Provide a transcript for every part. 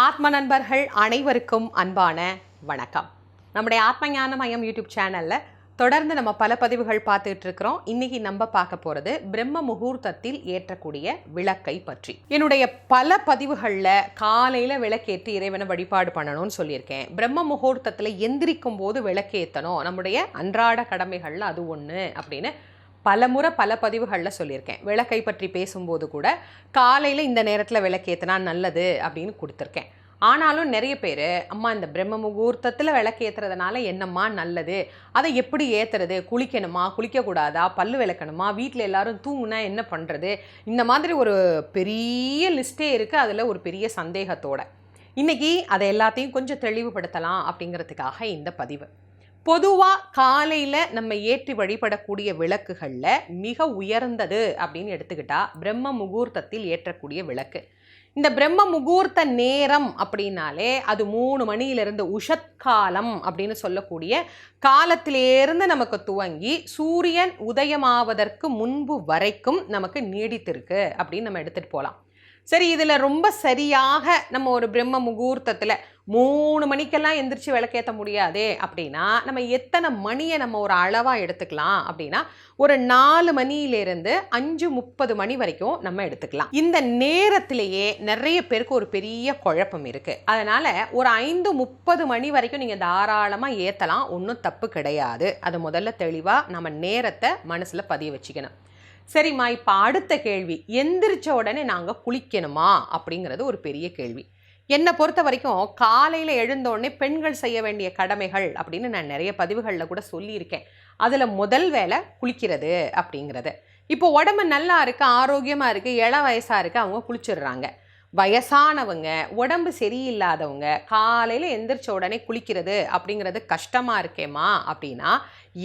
ஆத்ம நண்பர்கள் அனைவருக்கும் அன்பான வணக்கம். நம்முடைய ஆத்ம ஞான மையம் யூடியூப் சேனலில் தொடர்ந்து நம்ம பல பதிவுகள் பார்த்துட்டு இருக்கிறோம். இன்னைக்கு நம்ம பார்க்க போகிறது பிரம்ம முகூர்த்தத்தில் ஏற்றக்கூடிய விளக்கை பற்றி. என்னுடைய பல பதிவுகளில் காலையில் விளக்கேற்றி இறைவனை வழிபாடு பண்ணணும்னு சொல்லியிருக்கேன். பிரம்ம முகூர்த்தத்தில் எந்திரிக்கும் போது விளக்கேற்றணும் நம்முடைய அன்றாட கடமைகளில் அது ஒன்று அப்படின்னு பல முறை பல பதிவுகளில் சொல்லியிருக்கேன். விளக்கை பற்றி பேசும்போது கூட காலையில் இந்த நேரத்தில் விளக்கேற்றினா நல்லது அப்படின்னு கொடுத்துருக்கேன். ஆனாலும் நிறைய பேர் அம்மா இந்த பிரம்ம முகூர்த்தத்தில் விளக்கேற்றுறதுனால என்னம்மா நல்லது? அதை எப்படி ஏற்றுறது குளிக்கணுமா? குளிக்கக்கூடாதா? பல்லு விளக்கணுமா? வீட்டில் எல்லாரும் தூங்குனா என்ன பண்ணுறது இந்த மாதிரி ஒரு பெரிய லிஸ்ட்டே இருக்குது அதில் ஒரு பெரிய சந்தேகத்தோடு. இன்றைக்கி அதை எல்லாத்தையும் கொஞ்சம் தெளிவுபடுத்தலாம் அப்படிங்கிறதுக்காக இந்த பதிவு. பொதுவாக காலையில் நம்ம ஏற்றி வழிபடக்கூடிய விளக்குகளில் மிக உயர்ந்தது அப்படின்னு எடுத்துக்கிட்டால் பிரம்ம முகூர்த்தத்தில் ஏற்றக்கூடிய விளக்கு. இந்த பிரம்ம முகூர்த்த நேரம் அப்படின்னாலே அது மூணு மணியிலிருந்து உஷத்காலம் அப்படின்னு சொல்லக்கூடிய காலத்திலேருந்து நமக்கு துவங்கி சூரியன் உதயமாவதற்கு முன்பு வரைக்கும் நமக்கு நீடித்திருக்கு அப்படின்னு நம்ம எடுத்துகிட்டு போகலாம் சரி இதில் ரொம்ப சரியாக நம்ம ஒரு பிரம்ம முகூர்த்தத்தில் மூணு மணிக்கெல்லாம் எந்திரிச்சு விளக்கேற்ற முடியாதே அப்படின்னா நம்ம எத்தனை மணியை நம்ம ஒரு அளவாக எடுத்துக்கலாம் அப்படின்னா ஒரு நாலு மணியிலேருந்து அஞ்சு முப்பது மணி வரைக்கும் நம்ம எடுத்துக்கலாம். இந்த நேரத்திலேயே நிறைய பேருக்கு ஒரு பெரிய குழப்பம் இருக்குது அதனால் ஒரு ஐந்து முப்பது மணி வரைக்கும் நீங்கள் தாராளமாக ஏற்றலாம் ஒன்றும் தப்பு கிடையாது. அது முதல்ல தெளிவாக நம்ம நேரத்தை மனசில் பதிய வச்சுக்கணும். சரிம்மா இப்போ அடுத்த கேள்வி. எந்திரிச்ச உடனே நாங்கள் குளிக்கணுமா? அப்படிங்கிறது ஒரு பெரிய கேள்வி. என்னை பொறுத்த வரைக்கும் காலையில் எழுந்த உடனே பெண்கள் செய்ய வேண்டிய கடமைகள் அப்படின்னு நான் நிறைய பதிவுகளில் கூட சொல்லியிருக்கேன். அதில் முதல் வேலை குளிக்கிறது அப்படிங்கிறது. இப்போ உடம்பு நல்லா இருக்குது ஆரோக்கியமாக இருக்குது இள வயசாக இருக்குது அவங்க குளிச்சிடுறாங்க. வயசானவங்க உடம்பு சரியில்லாதவங்க காலையில் எந்திரிச்ச உடனே குளிக்கிறது அப்படிங்கிறது கஷ்டமாக இருக்கேம்மா அப்படின்னா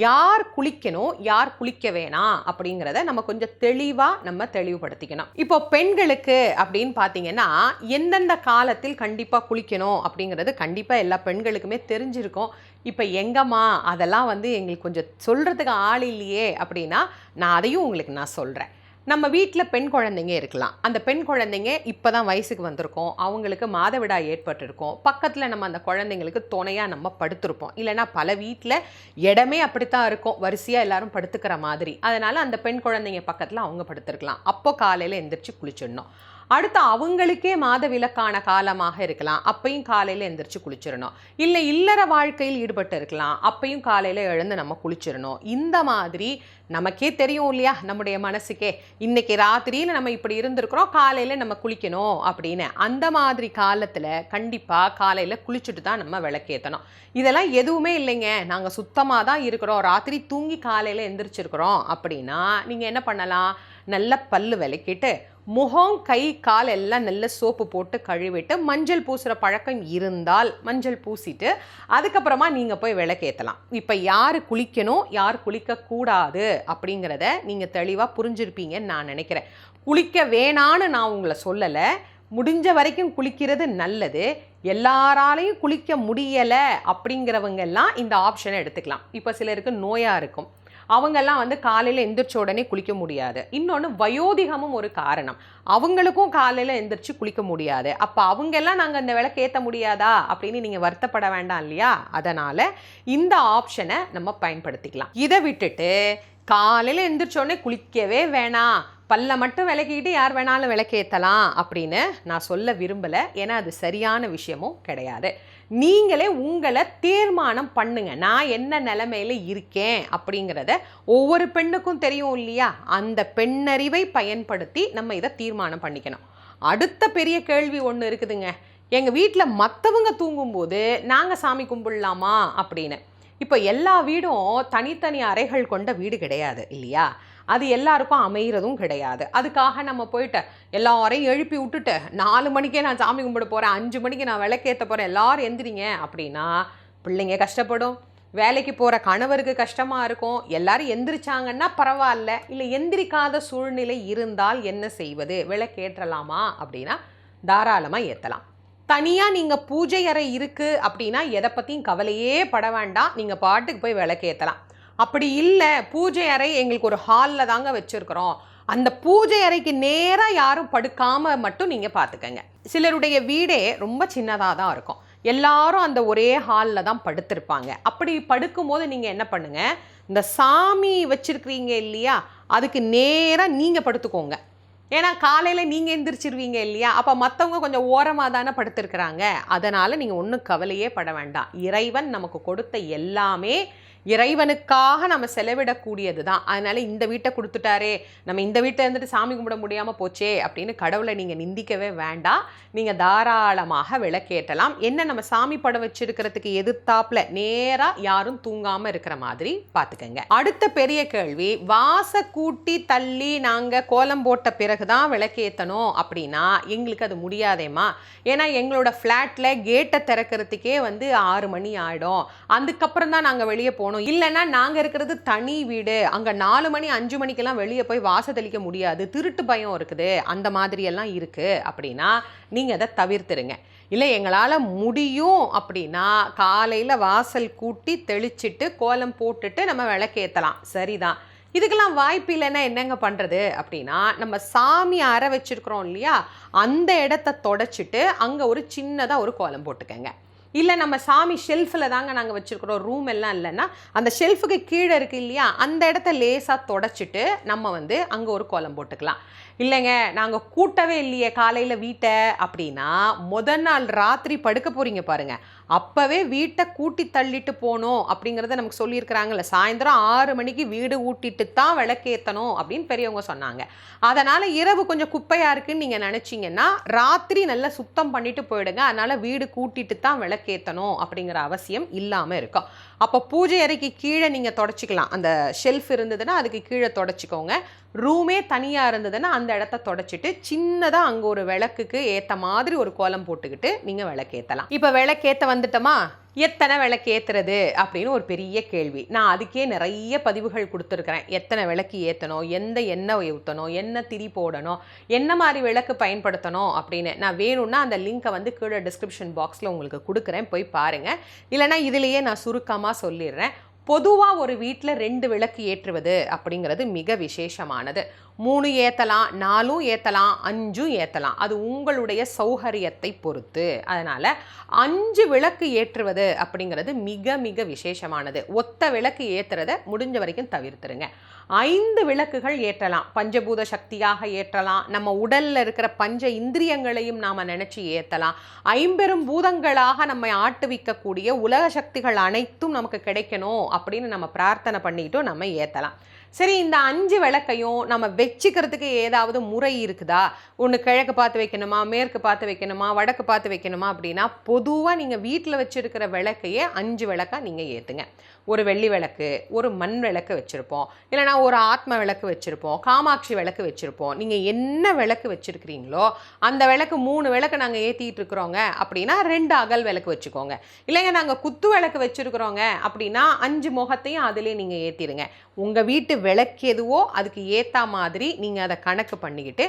யார் குளிக்கணும் யார் குளிக்க வேணாம் அப்படிங்கிறத நம்ம கொஞ்சம் தெளிவாக நம்ம தெளிவுபடுத்திக்கணும். இப்போ பெண்களுக்கு அப்படின்னு பார்த்தீங்கன்னா எந்தெந்த காலத்தில் கண்டிப்பாக குளிக்கணும் அப்படிங்கிறது கண்டிப்பாக எல்லா பெண்களுக்குமே தெரிஞ்சிருக்கும். இப்போ எங்கம்மா அதெல்லாம் வந்து எங்களுக்கு கொஞ்சம் சொல்கிறதுக்கு ஆள் இல்லையே அப்படின்னா நான் அதையும் உங்களுக்கு நான் சொல்கிறேன் நம்ம வீட்டில் பெண் குழந்தைங்க இருக்கலாம். அந்த பெண் குழந்தைங்க இப்போ தான் வயசுக்கு வந்திருக்கோம். அவங்களுக்கு மாதவிடாய் ஏற்பட்டிருக்கோம். பக்கத்தில் நம்ம அந்த குழந்தைங்களுக்கு துணையாக நம்ம படுத்திருப்போம். இல்லைன்னா பல வீட்டில் இடமே அப்படித்தான் இருக்கும். வரிசையாக எல்லாரும் படுத்துக்கிற மாதிரி. அதனால் அந்த பெண் குழந்தைங்க பக்கத்தில் அவங்க படுத்திருக்கலாம். அப்போ காலையில் எந்திரிச்சு குளிச்சிடணும். அடுத்து அவங்களுக்கே மாத விலக்கான காலமாக இருக்கலாம். அப்பையும் காலையில் எந்திரிச்சு குளிச்சிடணும் இல்லை இல்லற வாழ்க்கையில் ஈடுபட்டு இருக்கலாம். அப்பையும் காலையில் எழுந்து நம்ம குளிச்சிடணும் இந்த மாதிரி நமக்கே தெரியும் இல்லையா? நம்முடைய மனசுக்கே. இன்னைக்கு ராத்திரியில் நம்ம இப்படி இருந்திருக்கிறோம். காலையில் நம்ம குளிக்கணும் அப்படின்னு. அந்த மாதிரி காலத்தில் கண்டிப்பாக காலையில் குளிச்சுட்டு தான் நம்ம விளக்கேற்றணும் இதெல்லாம் எதுவுமே இல்லைங்க. நாங்கள் சுத்தமாக தான் இருக்கிறோம். ராத்திரி தூங்கி காலையில் எந்திரிச்சிருக்கிறோம் அப்படின்னா நீங்கள் என்ன பண்ணலாம்? நல்ல பல்லு விளக்கிட்டு முகம் கை கால் எல்லாம் நல்ல சோப்பு போட்டு கழுவிட்டு மஞ்சள் பூசுகிற பழக்கம் இருந்தால் மஞ்சள் பூசிட்டு அதுக்கப்புறமா நீங்கள் போய் விளக்கேற்றலாம் இப்போ யார் குளிக்கணும் யார் குளிக்கக்கூடாது அப்படிங்கிறத நீங்கள் தெளிவாக புரிஞ்சிருப்பீங்கன்னு நான் நினைக்கிறேன். குளிக்க வேணான்னு நான் உங்களை சொல்லலை. முடிஞ்ச வரைக்கும் குளிக்கிறது நல்லது. எல்லாராலையும் குளிக்க முடியலை அப்படிங்கிறவங்க எல்லாம் இந்த ஆப்ஷனை எடுத்துக்கலாம். இப்போ சிலருக்கு நோயாக இருக்கும். அவங்கெல்லாம் வந்து காலையில் எந்திரிச்ச உடனே குளிக்க முடியாது. இன்னொன்று வயோதிகமும் ஒரு காரணம். அவங்களுக்கும் காலையில் எந்திரிச்சு குளிக்க முடியாது. அப்போ அவங்கெல்லாம் நாங்கள் இந்த விளக்கு ஏற்ற முடியாதா? அப்படின்னு நீங்கள் வருத்தப்பட வேண்டாம் இல்லையா? அதனால் இந்த ஆப்ஷனை நம்ம பயன்படுத்திக்கலாம். இதை விட்டுட்டு காலையில் எந்திரிச்ச உடனே குளிக்கவே வேணாம். பல்ல மட்டும் விளக்கிட்டு யார் வேணாலும் விளக்கேற்றலாம் அப்படின்னு நான் சொல்ல விரும்பலை. ஏன்னா அது சரியான விஷயமும் கிடையாது. நீங்களே உங்களை தீர்மானம் பண்ணுங்க. நான் என்ன நிலைமையில இருக்கேன் அப்படிங்கிறத ஒவ்வொரு பெண்ணுக்கும் தெரியும் இல்லையா? அந்த பெண்ணறிவை பயன்படுத்தி நம்ம இதை தீர்மானம் பண்ணிக்கணும். அடுத்த பெரிய கேள்வி ஒன்று இருக்குதுங்க. எங்கள் வீட்டில் மற்றவங்க தூங்கும்போது நாங்கள் சாமி கும்பிடலாமா அப்படின்னு. இப்போ எல்லா வீடும் தனித்தனி அறைகள் கொண்ட வீடு கிடையாது இல்லையா? அது எல்லாருக்கும் அமைகிறதும் கிடையாது. அதுக்காக நம்ம போயிட்டு எல்லாரையும் எழுப்பி விட்டுட்டு நாலு மணிக்கே நான் சாமி கும்பிட போகிறேன் அஞ்சு மணிக்கு நான் விளக்கேற்ற போகிறேன் எல்லாரும் எந்திரிங்க. அப்படின்னா பிள்ளைங்க கஷ்டப்படும். வேலைக்கு போகிற கணவருக்கு கஷ்டமாக இருக்கும். எல்லாரும் எந்திரிச்சாங்கன்னா பரவாயில்ல. இல்லை எந்திரிக்காத சூழ்நிலை இருந்தால் என்ன செய்வது? விளக்கேற்றலாமா? அப்படின்னா தாராளமாக ஏற்றலாம் தனியாக நீங்கள் பூஜை அறை இருக்குது அப்படின்னா எதை பற்றியும் கவலையே பட வேண்டாம். நீங்கள் பாட்டுக்கு போய் விளக்கேற்றலாம் அப்படி இல்லை பூஜை அறை எங்களுக்கு ஒரு ஹாலில் தாங்க வச்சுருக்குறோம். அந்த பூஜை அறைக்கு நேராக யாரும் படுக்காமல் மட்டும் நீங்கள் பார்த்துக்கங்க சிலருடைய வீடே ரொம்ப சின்னதாக தான் இருக்கும். எல்லாரும் அந்த ஒரே ஹாலில் தான் படுத்திருப்பாங்க. அப்படி படுக்கும்போது நீங்கள் என்ன பண்ணுங்கள் இந்த சாமி வச்சுருக்கிறீங்க இல்லையா? அதுக்கு நேராக நீங்கள் படுத்துக்கோங்க. ஏன்னா காலையில் நீங்கள் எந்திரிச்சிருவீங்க இல்லையா? அப்போ மற்றவங்க கொஞ்சம் ஓரமாக தானே படுத்திருக்கிறாங்க. அதனால் நீங்கள் ஒன்றும் கவலையே பட வேண்டாம். இறைவன் நமக்கு கொடுத்த எல்லாமே இறைவனுக்காக நம்ம செலவிடக்கூடியது தான் அதனால இந்த வீட்டை கொடுத்துட்டாரே நம்ம இந்த வீட்டை இருந்துட்டு சாமி கும்பிட முடியாமல் போச்சே அப்படின்னு கடவுளை நீங்கள் நிந்திக்கவே வேண்டாம். நீங்கள் தாராளமாக விளக்கேற்றலாம். என்ன நம்ம சாமி படம் வச்சிருக்கிறதுக்கு எதிர்த்தாப்புல நேராக யாரும் தூங்காமல் இருக்கிற மாதிரி பார்த்துக்கங்க. அடுத்த பெரிய கேள்வி வாச கூட்டி தள்ளி நாங்கள் கோலம் போட்ட பிறகு தான் விளக்கேற்றணும் அப்படின்னா எங்களுக்கு அது முடியாதேம்மா? ஏன்னா எங்களோட ஃப்ளாட்டில் கேட்டை திறக்கிறதுக்கே வந்து ஆறு மணி ஆகிடும் அதுக்கப்புறம் தான் நாங்கள் வெளியே போகணும். இல்லைன்னா நாங்கள் இருக்கிறது தனி வீடு. அங்கே நாலு மணி அஞ்சு மணிக்கெல்லாம் வெளியே போய் வாச தெளிக்க முடியாது. திருட்டு பயம் இருக்குது. அந்த மாதிரியெல்லாம் இருக்குது அப்படின்னா நீங்கள் அதை தவிர்த்துருங்க. இல்லை எங்களால் முடியும் அப்படின்னா காலையில் வாசல் கூட்டி தெளிச்சிட்டு கோலம் போட்டுட்டு நம்ம விளக்கேற்றலாம் சரிதான். இதுக்கெல்லாம் வாய்ப்பு இல்லைன்னா என்னங்க பண்ணுறது அப்படின்னா நம்ம சாமி அறை வச்சுருக்குறோம் இல்லையா? அந்த இடத்த தொடச்சிட்டு அங்கே ஒரு சின்னதாக ஒரு கோலம் போட்டுக்கங்க. இல்லை நம்ம சாமி ஷெல்ஃபில் தாங்க நாங்கள் வச்சுருக்குறோம். ரூம் எல்லாம் இல்லைன்னா அந்த ஷெல்ஃபுக்கு கீழே இருக்குது இல்லையா அந்த இடத்த லேசாக தொடச்சிட்டு நம்ம வந்து அங்கே ஒரு கோலம் போட்டுக்கலாம். இல்லைங்க நாங்கள் கூட்டவே இல்லையே காலையில் வீட்டை. அப்படின்னா முத நாள் ராத்திரி படுக்க போகிறீங்க பாருங்கள் அப்போவே வீட்டை கூட்டி தள்ளிட்டு போகணும் அப்படிங்கிறத நமக்கு சொல்லியிருக்கிறாங்கல்ல. சாயந்தரம் ஆறு மணிக்கு வீடு ஊட்டிட்டு தான் விளக்கேற்றணும் அப்படின்னு பெரியவங்க சொன்னாங்க. அதனால் இரவு கொஞ்சம் குப்பையாக இருக்குன்னு நீங்கள் நினச்சிங்கன்னா ராத்திரி நல்லா சுத்தம் பண்ணிட்டு போயிடுங்க. அதனால் வீடு கூட்டிட்டு தான் விளக்கேற்றணும் அப்படிங்கிற அவசியம் இல்லாமல் இருக்கும். அப்போ பூஜை அறைக்கு கீழே நீங்கள் தொடச்சிக்கலாம். அந்த ஷெல்ஃப் இருந்ததுன்னா அதுக்கு கீழே தொடச்சிக்கோங்க. ரூமே தனியாக இருந்ததுன்னா அந்த இடத்த தொடச்சிட்டு சின்னதாக அங்கே ஒரு விளக்குக்கு ஏற்ற மாதிரி ஒரு கோலம் போட்டுக்கிட்டு நீங்கள் விளக்கேற்றலாம் இப்போ விளக்கேற்ற வந்துட்டோமா? எத்தனை விளக்கு ஏற்றுறது அப்படின்னு ஒரு பெரிய கேள்வி. நான் அதுக்கே நிறைய பதிவுகள் கொடுத்துருக்குறேன். எத்தனை விளக்கு ஏற்றணும் எந்த எண்ணெய் ஊற்றணும் என்ன திரி போடணும்? என்ன மாதிரி விளக்கு பயன்படுத்தணும் அப்படின்னு. நான் வேணும்னா அந்த லிங்க்கை வந்து கீழே டிஸ்கிரிப்ஷன் பாக்ஸில் உங்களுக்கு கொடுக்குறேன். போய் பாருங்கள் இல்லைனா இதுலேயே நான் சுருக்கமாக சொல்லிடுறேன். பொதுவாக ஒரு வீட்டில் ரெண்டு விளக்கு ஏற்றுவது அப்படிங்கிறது மிக விசேஷமானது. மூணு ஏற்றலாம் நாலும் ஏற்றலாம் அஞ்சும் ஏற்றலாம் அது உங்களுடைய சௌகரியத்தை பொறுத்து. அதனால் அஞ்சு விளக்கு ஏற்றுவது அப்படிங்கிறது மிக மிக விசேஷமானது. ஒத்த விளக்கு ஏற்றுறத முடிஞ்ச வரைக்கும் தவிர்த்துருங்க. ஐந்து விளக்குகள் ஏற்றலாம். பஞ்சபூத சக்தியாக ஏற்றலாம். நம்ம உடலில் இருக்கிற பஞ்ச இந்திரியங்களையும் நாம் நினச்சி ஏற்றலாம் ஐம்பெரும் பூதங்களாக நம்மை ஆட்டுவிக்கக்கூடிய உலக சக்திகள் அனைத்தும் நமக்கு கிடைக்கணும் அப்படின்னு நம்ம பிரார்த்தனை பண்ணிட்டும் நம்ம ஏற்றலாம் சரி இந்த அஞ்சு விளக்கையும் நம்ம வச்சுக்கிறதுக்கு ஏதாவது முறை இருக்குதா? ஒன்று கிழக்கு பார்த்து வைக்கணுமா மேற்கு பார்த்து வைக்கணுமா வடக்கு பார்த்து வைக்கணுமா அப்படின்னா பொதுவாக நீங்கள் வீட்டில் வச்சுருக்கிற விளக்கையே அஞ்சு விளக்காக நீங்கள் ஏற்றுங்க ஒரு வெள்ளி விளக்கு ஒரு மண் விளக்கு வச்சுருப்போம். இல்லைனா ஒரு ஆத்ம விளக்கு வச்சுருப்போம் காமாட்சி விளக்கு வச்சுருப்போம். நீங்கள் என்ன விளக்கு வச்சுருக்கிறீங்களோ அந்த விளக்கு மூணு விளக்கு நாங்கள் ஏற்றிட்டு இருக்கிறோங்க அப்படின்னா ரெண்டு அகல் விளக்கு வச்சுக்கோங்க. இல்லைங்க நாங்கள் குத்து விளக்கு வச்சுருக்குறோங்க அப்படின்னா அஞ்சு முகத்தையும் அதிலே நீங்கள் ஏற்றிடுங்க உங்கள் வீட்டு விளக்கு எதுவோ அதுக்கு ஏற்ற மாதிரி நீங்கள் அதை கணக்கு பண்ணிக்கிட்டு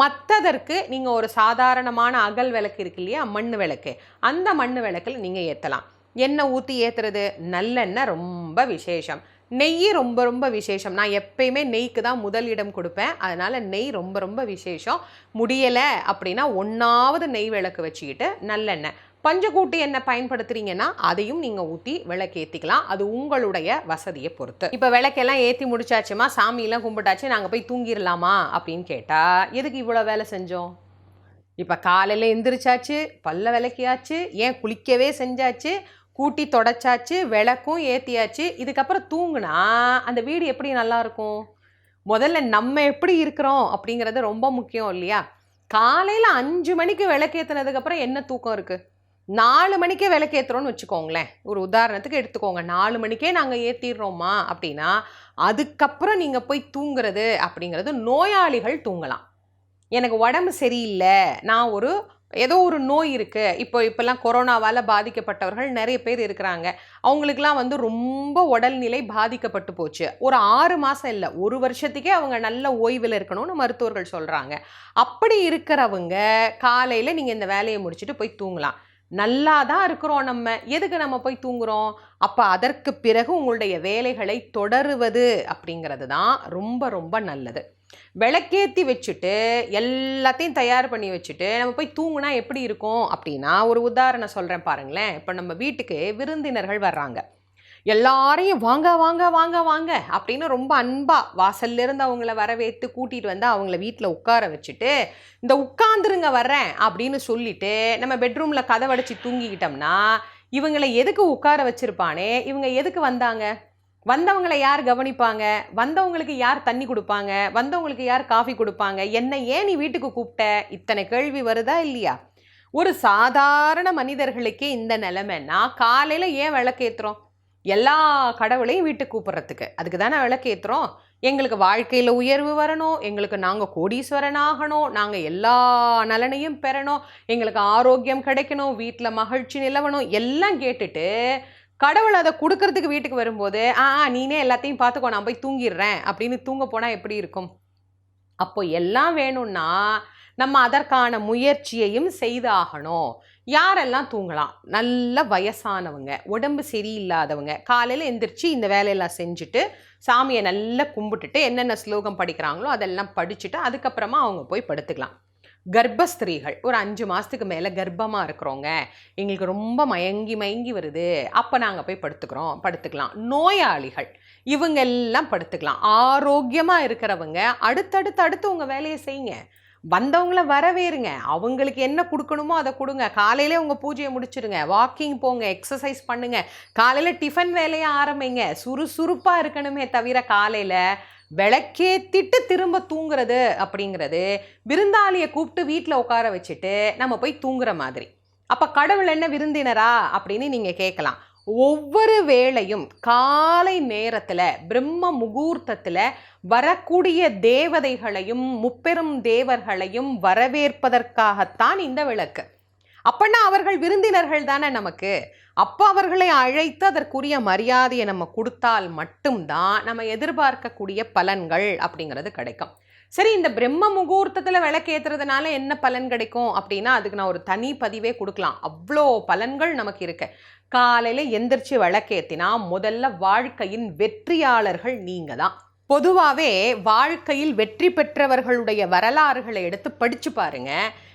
மற்றதற்கு நீங்கள் ஒரு சாதாரணமான அகல் விளக்கு இருக்கு இல்லையா மண் விளக்கு. அந்த மண் விளக்கில் நீங்கள் ஏற்றலாம் எண்ணெய் ஊற்றி ஏற்றுறது நல்லெண்ணெய் ரொம்ப விசேஷம். நெய் ரொம்ப ரொம்ப விசேஷம். நான் எப்பயுமே நெய்க்கு தான் முதலிடம் கொடுப்பேன். அதனால் நெய் ரொம்ப ரொம்ப விசேஷம். முடியலை அப்படின்னா ஒன்றாவது நெய் விளக்கு வச்சுக்கிட்டு நல்லெண்ணெய். பஞ்சக்கூட்டு எண்ணெய் பயன்படுத்துறீங்கன்னா அதையும் நீங்கள் ஊற்றி விளக்கேற்றிக்கலாம் அது உங்களுடைய வசதியை பொறுத்து. இப்போ விளக்கெல்லாம் ஏற்றி முடிச்சாச்சுமா? சாமியெல்லாம் கும்பிட்டாச்சு நாங்கள் போய் தூங்கிடலாமா அப்படின்னு கேட்டால் எதுக்கு இவ்வளோ வேலை செஞ்சோம்? இப்போ காலையில் எந்திரிச்சாச்சு பல்ல விளக்கியாச்சு ஏன் குளிக்கவே செஞ்சாச்சு கூட்டி தொடச்சாச்சு விளக்கும் ஏற்றியாச்சு இதுக்கப்புறம் தூங்குனா அந்த வீடு எப்படி நல்லா இருக்கும்? முதல்ல நம்ம எப்படி இருக்கிறோம் அப்படிங்கிறது ரொம்ப முக்கியம் இல்லையா? காலையில் அஞ்சு மணிக்கு விளக்கேற்றினதுக்கப்புறம் என்ன தூக்கம் இருக்குது நாலு மணிக்கே விளக்கேற்றுறோன்னு வச்சுக்கோங்களேன். ஒரு உதாரணத்துக்கு எடுத்துக்கோங்க. நாலு மணிக்கே நாங்கள் ஏற்றிடுறோமா அப்படின்னா அதுக்கப்புறம் நீங்கள் போய் தூங்குறது அப்படிங்கிறது நோயாளிகள் தூங்கலாம். எனக்கு உடம்பு சரியில்லை. நான் ஒரு ஏதோ ஒரு நோய் இருக்குது இப்போ இப்போல்லாம் கொரோனாவால் பாதிக்கப்பட்டவர்கள் நிறைய பேர் இருக்கிறாங்க. அவங்களுக்குலாம் வந்து ரொம்ப உடல்நிலை பாதிக்கப்பட்டு போச்சு. ஒரு ஆறு மாதம் இல்லை ஒரு வருஷத்துக்கே அவங்க நல்ல ஓய்வில் இருக்கணும்னு மருத்துவர்கள் சொல்கிறாங்க அப்படி இருக்கிறவங்க காலையில் நீங்கள் இந்த வேலையை முடிச்சுட்டு போய் தூங்கலாம். நல்லா தான் இருக்கிறோம் நம்ம. எதுக்கு நம்ம போய் தூங்குறோம்? அப்போ அதற்கு பிறகு உங்களுடைய வேலைகளை தொடருவது அப்படிங்கிறது தான் ரொம்ப ரொம்ப நல்லது. விளக்கேற்றி வச்சுட்டு எல்லாத்தையும் தயார் பண்ணி வச்சுட்டு நம்ம போய் தூங்குனா எப்படி இருக்கும்? அப்படின்னா ஒரு உதாரணம் சொல்கிறேன் பாருங்களேன். இப்போ நம்ம வீட்டுக்கு விருந்தினர்கள் வர்றாங்க. எல்லாரையும் வாங்க வாங்க வாங்க வாங்க அப்படின்னு ரொம்ப அன்பாக வாசல்லேருந்து அவங்கள வரவேற்று கூட்டிகிட்டு வந்து அவங்கள வீட்டில் உட்கார வச்சுட்டு இந்த உட்காந்துருங்க வர்றேன் அப்படின்னு சொல்லிட்டு நம்ம பெட்ரூமில் கதவடைச்சி தூங்கிக்கிட்டோம்னா இவங்களை எதுக்கு உட்கார வச்சுருப்பானே? இவங்க எதுக்கு வந்தாங்க? வந்தவங்களை யார் கவனிப்பாங்க? வந்தவங்களுக்கு யார் தண்ணி கொடுப்பாங்க? வந்தவங்களுக்கு யார் காஃபி கொடுப்பாங்க? என்னை ஏன் நீ வீட்டுக்கு கூப்பிட்ட? இத்தனை கேள்வி வருதா இல்லையா? ஒரு சாதாரண மனிதர்களுக்கே இந்த நிலைமைன்னா காலையில் ஏன் விளக்கேற்றுறோம் எல்லா கடவுளையும் வீட்டுக்கு கூப்பிட்றதுக்கு. அதுக்கு தானே விளக்கேற்றுறோம் எங்களுக்கு வாழ்க்கையில் உயர்வு வரணும். எங்களுக்கு நாங்கள் கோடீஸ்வரன் ஆகணும். நாங்கள் எல்லா நலனையும் பெறணும். எங்களுக்கு ஆரோக்கியம் கிடைக்கணும். வீட்டில் மகிழ்ச்சி நிலவணும். எல்லாம் கேட்டுட்டு கடவுள் அதை கொடுக்கறதுக்கு வீட்டுக்கு வரும்போது ஆ ஆ, நீனே எல்லாத்தையும் பார்த்துக்கோ நான் போய் தூங்கிடுறேன். அப்படின்னு தூங்க போனால் எப்படி இருக்கும்? அப்போ எல்லாம் வேணும்னா நம்ம அதற்கான முயற்சியையும் செய்தாகணும். யாரெல்லாம் தூங்கலாம்? நல்ல வயசானவங்க உடம்பு சரியில்லாதவங்க காலையில் எந்திரிச்சு இந்த வேலையெல்லாம் செஞ்சுட்டு சாமியை நல்லா கும்பிட்டுட்டு என்னென்ன ஸ்லோகம் படிக்கிறாங்களோ அதெல்லாம் படிச்சுட்டு அதுக்கப்புறமா அவங்க போய் படுத்துக்கலாம். கர்ப்பஸ்திரீகள் ஒரு அஞ்சு மாதத்துக்கு மேலே கர்ப்பமாக இருக்கிறவங்க எங்களுக்கு ரொம்ப மயங்கி மயங்கி வருது அப்போ நாங்கள் போய் படுத்துக்கிறோம் படுத்துக்கலாம். நோயாளிகள் இவங்க எல்லாம் படுத்துக்கலாம். ஆரோக்கியமாக இருக்கிறவங்க அடுத்தடுத்து அடுத்து உங்கள் வேலையை செய்யுங்க. வந்தவங்கள வரவேறுங்க. அவங்களுக்கு என்ன கொடுக்கணுமோ அதை கொடுங்க. காலையிலே உங்கள் பூஜையை முடிச்சுடுங்க வாக்கிங் போங்க எக்ஸசைஸ் பண்ணுங்க. காலையில் டிஃபன் வேலையை ஆரம்பிங்க. சுறுசுறுப்பாக இருக்கணுமே தவிர காலையில் விளக்கேத்திட்டு திரும்ப தூங்குறது அப்படிங்கிறது விருந்தாளியை கூப்பிட்டு வீட்டில் உட்கார வச்சுட்டு நம்ம போய் தூங்குற மாதிரி. அப்போ கடவுள் என்ன விருந்தினரா அப்படின்னு நீங்கள் கேட்கலாம். ஒவ்வொரு வேளையும் காலை நேரத்தில் பிரம்ம முகூர்த்தத்தில் வரக்கூடிய தேவதைகளையும் முப்பெரும் தேவர்களையும் வரவேற்பதற்காகத்தான் இந்த விளக்கு. அப்பன்னா அவர்கள் விருந்தினர்கள் தானே நமக்கு. அப்போ அவர்களை அழைத்து அதற்குரிய மரியாதையை நம்ம கொடுத்தால் மட்டும்தான் நம்ம எதிர்பார்க்கக்கூடிய பலன்கள் அப்படிங்கிறது கிடைக்கும். சரி இந்த பிரம்ம முகூர்த்தத்தில் விளக்கேற்றுறதுனால என்ன பலன் கிடைக்கும் அப்படின்னா அதுக்கு நான் ஒரு தனி பதிவே கொடுக்கலாம். அவ்வளோ பலன்கள் நமக்கு இருக்கு. காலையில் எந்திரிச்சு விளக்கேத்தினா முதல்ல வாழ்க்கையின் வெற்றியாளர்கள் நீங்கள் தான் பொதுவாகவே வாழ்க்கையில் வெற்றி பெற்றவர்களுடைய வரலாறுகளை எடுத்து படித்து பாருங்க.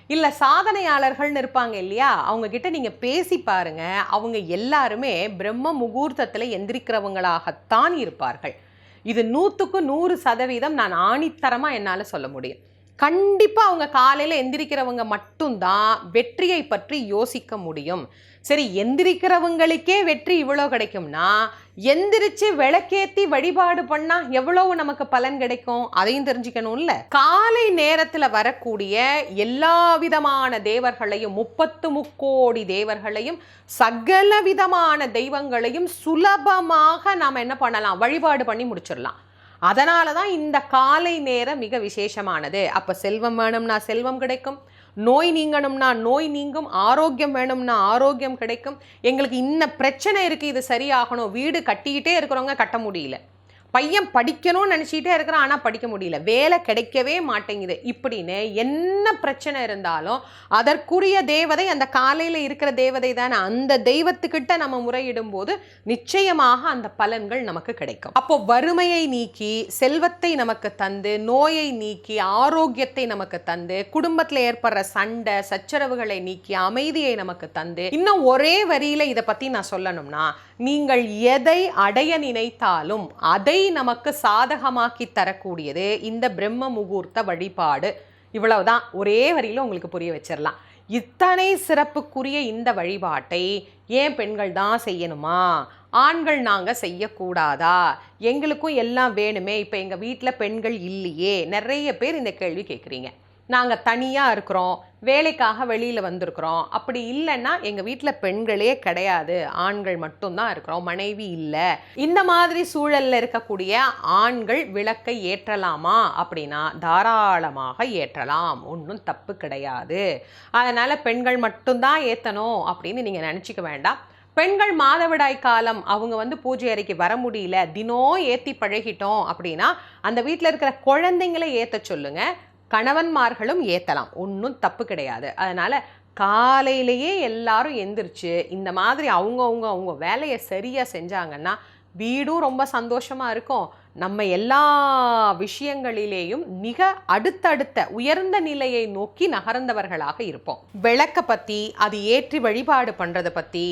இல்லை சாதனையாளர்கள்னு இருப்பாங்க இல்லையா? அவங்கக்கிட்ட நீங்கள் பேசி பாருங்க. அவங்க எல்லாருமே பிரம்ம முகூர்த்தத்தில் எந்திரிக்கிறவங்களாகத்தான் இருப்பார்கள். இது நூற்றுக்கு நூறு சதவீதம் நான் ஆணித்தரமாக என்னால் சொல்ல முடியும். கண்டிப்பாக அவங்க காலையில் எந்திரிக்கிறவங்க மட்டும்தான் வெற்றியை பற்றி யோசிக்க முடியும். சரி எந்திரிக்கிறவங்களுக்கே வெற்றி இவ்வளோ கிடைக்கும்னா எந்திரிச்சு விளக்கேத்தி வழிபாடு பண்ணா எவ்வளவு நமக்கு பலன் கிடைக்கும்? அதையும் தெரிஞ்சுக்கணும்ல. காலை நேரத்துல வரக்கூடிய எல்லா விதமான தேவர்களையும் முப்பத்து முக்கோடி தேவர்களையும் சகல விதமான தெய்வங்களையும் சுலபமாக நாம் என்ன பண்ணலாம்? வழிபாடு பண்ணி முடிச்சிடலாம். அதனால தான் இந்த காலை நேரம் மிக விசேஷமானது. அப்போ செல்வம் வேணும்னா செல்வம் கிடைக்கும். நோய் நீங்கணும்னா நோய் நீங்கும் ஆரோக்கியம் வேணும்னா ஆரோக்கியம் கிடைக்கும். எங்களுக்கு இன்ன பிரச்சனை இருக்குது இது சரியாகணும். வீடு கட்டிக்கிட்டே இருக்கிறவங்க கட்ட முடியல. பையன் படிக்கணும்னு நினச்சிக்கிட்டே இருக்கிறான் ஆனால் படிக்க முடியல. வேலை கிடைக்கவே மாட்டேங்குது. இப்படின்னு என்ன பிரச்சனை இருந்தாலும் அதற்குரிய தேவதை அந்த காலையில் இருக்கிற தேவதை தானே. அந்த தெய்வத்துக்கிட்ட நம்ம முறையிடும் போது நிச்சயமாக அந்த பலன்கள் நமக்கு கிடைக்கும். அப்போ வறுமையை நீக்கி செல்வத்தை நமக்கு தந்து நோயை நீக்கி ஆரோக்கியத்தை நமக்கு தந்து குடும்பத்தில் ஏற்படுற சண்டை சச்சரவுகளை நீக்கி அமைதியை நமக்கு தந்து இன்னும் ஒரே வரியில இதை பற்றி நான் சொல்லணும்னா நீங்கள் எதை அடைய நினைத்தாலும் அதை நமக்கு சாதகமாக்கி தரக்கூடியது இந்த பிரம்ம முகூர்த்த வழிபாடு. இவ்வளவுதான். ஒரே வரியில் உங்களுக்கு புரிய வச்சிடலாம் இத்தனை சிறப்புக்குரிய இந்த வழிபாட்டை ஏன் பெண்கள் தான் செய்யணுமா? ஆண்கள் நாங்கள் செய்யக்கூடாதா? எங்களுக்கும் எல்லாம் வேணுமே. இப்போ எங்கள் வீட்டில் பெண்கள் இல்லையே. நிறைய பேர் இந்த கேள்வி கேட்குறீங்க நாங்கள் தனியாக இருக்கிறோம் வேலைக்காக வெளியில் வந்திருக்கிறோம். அப்படி இல்லைன்னா எங்கள் வீட்டில் பெண்களே கிடையாது. ஆண்கள் மட்டும்தான் இருக்கிறோம். மனைவி இல்லை. இந்த மாதிரி சூழலில் இருக்கக்கூடிய ஆண்கள் விளக்கை ஏற்றலாமா? அப்படின்னா தாராளமாக ஏற்றலாம். ஒன்றும் தப்பு கிடையாது. அதனால் பெண்கள் மட்டும்தான் ஏற்றணும் அப்படின்னு நீங்கள் நினச்சிக்க வேண்டாம். பெண்கள் மாதவிடாய் காலம் அவங்க வந்து பூஜை அறைக்கு வர முடியல. தினம் ஏற்றி பழகிட்டோம் அப்படின்னா அந்த வீட்டில் இருக்கிற குழந்தைங்களை ஏற்ற சொல்லுங்க. கணவன்மார்களும் ஏற்றலாம் ஒன்றும் தப்பு கிடையாது. அதனால் காலையிலேயே எல்லாரும் எந்திரிச்சு இந்த மாதிரி அவங்கவுங்க அவங்க வேலையை சரியாக செஞ்சாங்கன்னா வீடும் ரொம்ப சந்தோஷமாக இருக்கும். நம்ம எல்லா விஷயங்களிலேயும் மிக அடுத்தடுத்த உயர்ந்த நிலையை நோக்கி நகர்ந்தவர்களாக இருப்போம். விளக்க பற்றி அது ஏற்றி வழிபாடு பண்ணுறதை பற்றி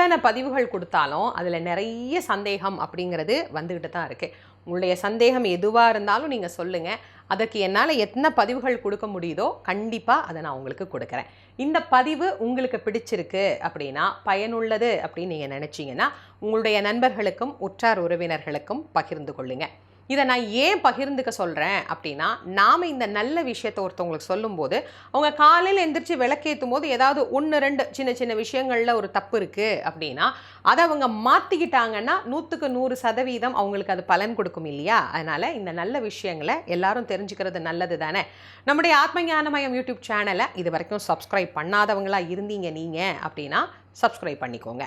எத்தனை பதிவுகள் கொடுத்தாலும் அதில் நிறைய சந்தேகம் அப்படிங்கிறது வந்துக்கிட்டு தான் இருக்குது உங்களுடைய சந்தேகம் எதுவாக இருந்தாலும் நீங்கள் சொல்லுங்கள் அதற்கு என்னால் எத்தனை பதிவுகள் கொடுக்க முடியுதோ கண்டிப்பாக அதை நான் உங்களுக்கு கொடுக்குறேன். இந்த பதிவு உங்களுக்கு பிடிச்சிருக்கு அப்படின்னா பயனுள்ளது அப்படின்னு நீங்கள் நினச்சிங்கன்னா உங்களுடைய நண்பர்களுக்கும் உற்றார் உறவினர்களுக்கும் பகிர்ந்து கொள்ளுங்கள் இதை நான் ஏன் பகிர்ந்துக்க சொல்கிறேன் அப்படின்னா நாம் இந்த நல்ல விஷயத்தை ஒருத்தவங்களுக்கு சொல்லும்போது அவங்க காலையில் எந்திரிச்சு விளக்கேற்றும் போது ஏதாவது ஒன்று ரெண்டு சின்ன சின்ன விஷயங்களில் ஒரு தப்பு இருக்குது அப்படின்னா அதை அவங்க மாற்றிக்கிட்டாங்கன்னா நூற்றுக்கு நூறு சதவீதம் அவங்களுக்கு அது பலன் கொடுக்கும் இல்லையா? அதனால் இந்த நல்ல விஷயங்களை எல்லாரும் தெரிஞ்சுக்கிறது நல்லது தானே? நம்முடைய ஆத்ம ஞானமயம் யூடியூப் சேனலை இது வரைக்கும் சப்ஸ்கிரைப் பண்ணாதவங்களா இருந்தீங்க நீங்கள் அப்படின்னா சப்ஸ்கிரைப் பண்ணிக்கோங்க.